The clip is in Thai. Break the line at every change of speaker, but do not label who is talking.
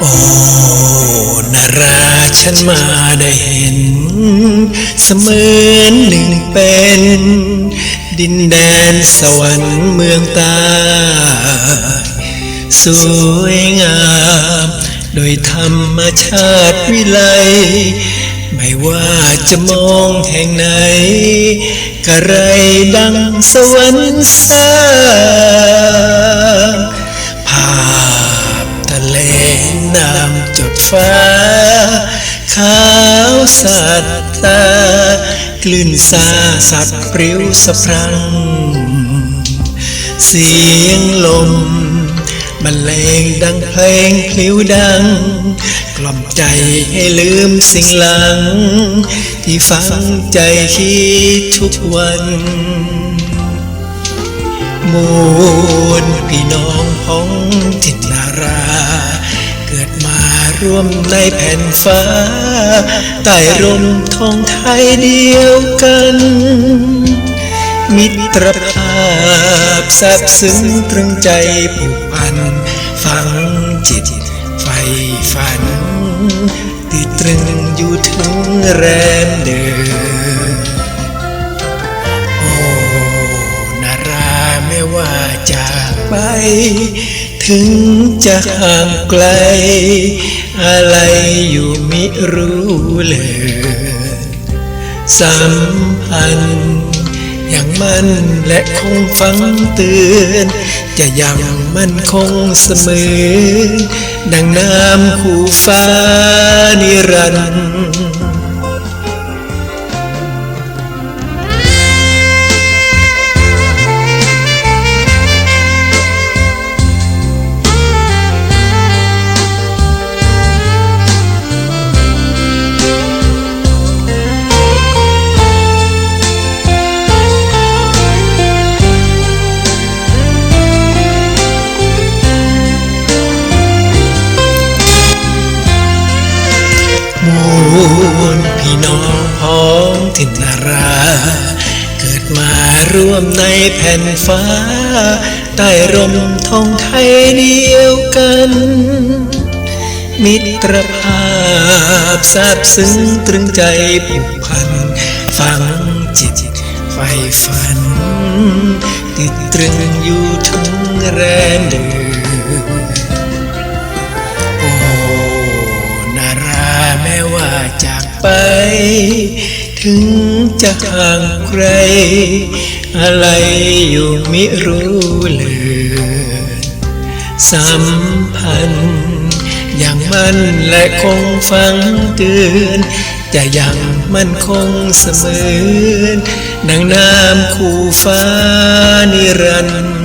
โอ้นาราฉันมาได้เห็น เสมือนหนึ่งเป็น ดินแดนสวรรค์เมืองตา สวยงาม โดยธรรมชาติวิไล ไม่ว่าจะมองแห่งไหนกระไรดังสวรรค์สา น้ำจดฟ้า ขาวสัตตากลื่นซาสัตว์ปริ้วสะพรัง เสียงลมบรรเลงดังเพลงพลิ้วดัง กล่อมใจให้ลืมสิ่งหลัง ที่ฝังใจคิดทุกวันมวลพี่น้องพ้องทินนารา ร่วมในแผ่นฟ้าใต้ร่มทองไทยเดียวกัน มิตรภาพแซบซึ้งตรึงใจผูกพัน ฝังจิตไฟฝัน ติดตรึงอยู่ถึงแรมเดิมโอ้นาราไม่ว่าจากไป ถึงจะห่างไกล อะไรอยู่มิรู้เลยสัมพันธ์อย่างมันและคงฟังเตือน จะยังมันคงเสมอ ดังน้ำคู่ฟ้านิรันดร์ ร่วมในแผ่นฟ้า ใต้ร่มทองไทยเดียวกัน มิตรภาพซาบซึ้งตรึงใจผูกพัน ฝังจิตไฟฝัน ติดตรึงอยู่ถึงแรมเดิมโอ้นาราแม้ว่าจากไป ถึงจะห่างไกลอะไรอยู่มิรู้เลยสัมพันธ์อย่างมันและคงฟังเตือนจะยังมันคงเสมอ ดังน้ำคู่ฟ้านิรันดร์